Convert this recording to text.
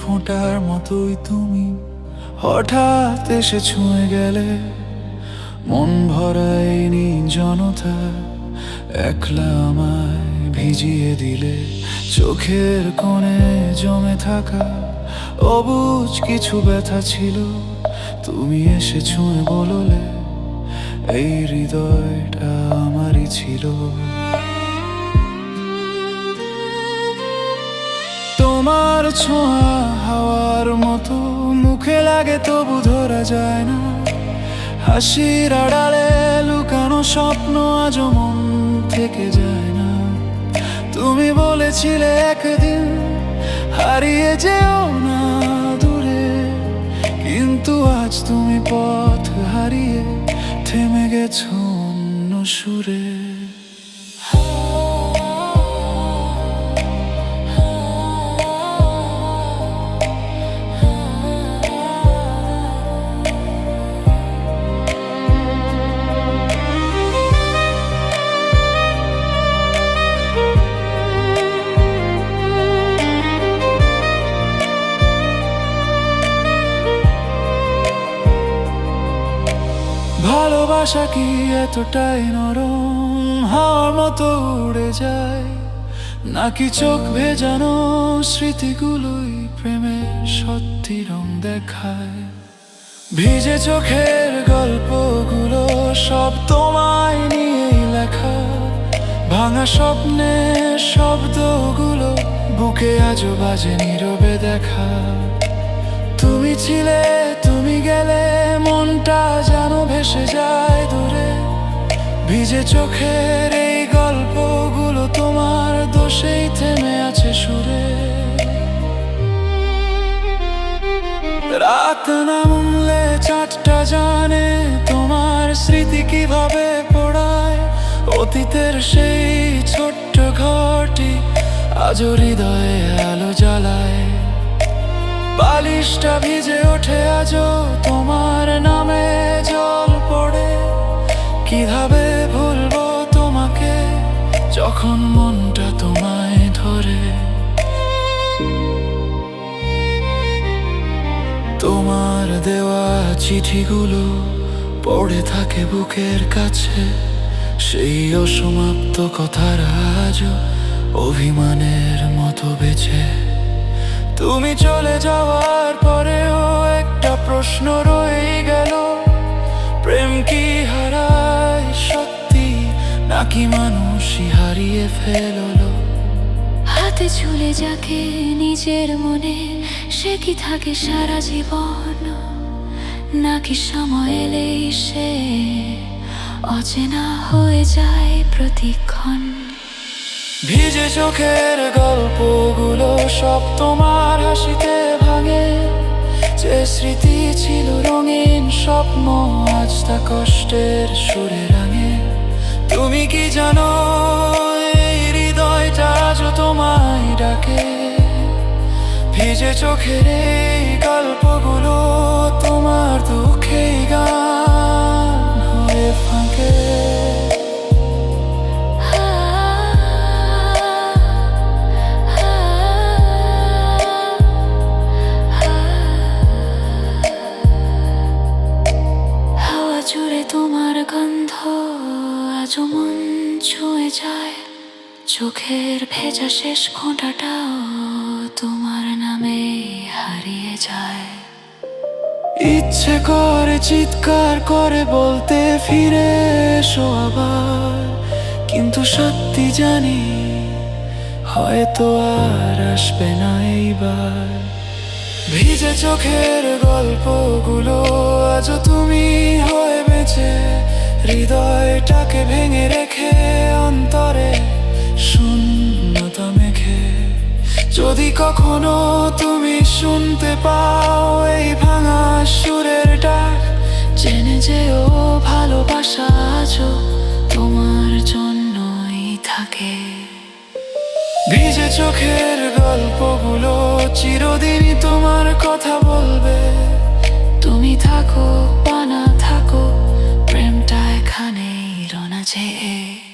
ফোটার মতোই তুমি হঠাৎ এসে ছুঁয়ে গেলে। মন ভরায়নি জনতা, একলা আমায় ভিজিয়ে দিলে। চোখের কোণে জমে থাকা অবুজ কিছু ব্যথা ছিল, তুমি এসে ছুঁয়ে বললে, এই হৃদয়টা আমারই ছিল। ছোঁয়া হাওয়ার মতো, মুখে লাগে তবু ধরা যায় না। হাসির আড়ালে লুকানো স্বপ্ন আজও মন থেকে যায় না। তুমি বলেছিলে একদিন হারিয়ে যেও না দূরে, কিন্তু আজ তুমি পথ হারিয়ে থেমে গেছো অন্য সুরে। ভালোবাসা কি এতটাই নরম? হাওয়ার মতো উড়ে যায়। নাকি চোখ ভেজানো স্মৃতিগুলোই প্রেমের সত্যি রং দেখায়? ভিজে চোখের গল্পগুলো সব তোমায় নিয়েই লেখা। ভাঙা স্বপ্নের শব্দগুলো বুকে আজও বাজে নীরবে দেখা। তুমি ছিলে, তুমি গেলে, মনটা যেন ভেসে যায় দূরে। ভিজে চোখের এই গল্পগুলো তোমার দোষেই থেমে আছে সুরে। রাত নামলে চারটা জানে, তোমার স্মৃতি কীভাবে পড়ায়। অতীতের সেই ছোট্ট ঘরটি আজও হৃদয়ে আলো জ্বালায়। বালিশটা ভিজে ওঠে আজও তোমার নামে জল পড়ে। কীভাবে ভুলবো তোমাকে যখন মনটা তোমায় ধরে? তোমার দেওয়া চিঠিগুলো পড়ে থাকে বুকের কাছে। সেই অসমাপ্ত কথার আজও অভিমানের মতো বেঁচে। তুমি চলে যাওয়ার পরেও একটা প্রশ্ন রয়ে গেল। প্রেম কি হারায় সত্যি, নাকি মানুষই হারিয়ে ফেলল? হাতে চলে যাকে নিজের মনে, সে কি থাকে সারা জীবন? নাকি সময় এলেই সে অচেনা হয়ে যায় প্রতিক্ষণ? ভিজে চোখের গল্পগুলো সব তোমার হাসিতে ভাঙে। যে স্মৃতি ছিল রঙিন স্বপ্ন আজ তা কষ্টের সুরে রাঙে। তুমি কি জানো, এই হৃদয়টা আজও তোমায় ডাকে? ভিজে চোখের এই গল্পগুলো তোমার দুঃখে গান। আজও মন ছুঁয়ে যায়, চোখের ভেজা শেষ ফোঁটাটাও তোমার নামে হারিয়ে যায়। ইচ্ছে করে চিৎকার করে বলতে ফিরে এসো আবার, কিন্তু সত্যি জানি হয়তো আর আসবে না এইবার। ভিজে চোখের গল্পগুলো আজ তুমি হয়ে বেঁচে হৃদয়টাকে ভেঙে রেখে অন্তরে শূন্যতা মেখে। যদি কখনো তুমি শুনতে পাও এই ভাঙা সুরের ডাক, জেনে যেও ভালোবাসা আজও তোমার জন্যই থাকে। ভিজে চোখের গল্পগুলো চিরদিনই তোমার কথা বলবে। তুমি থাকো 한에 일어나지.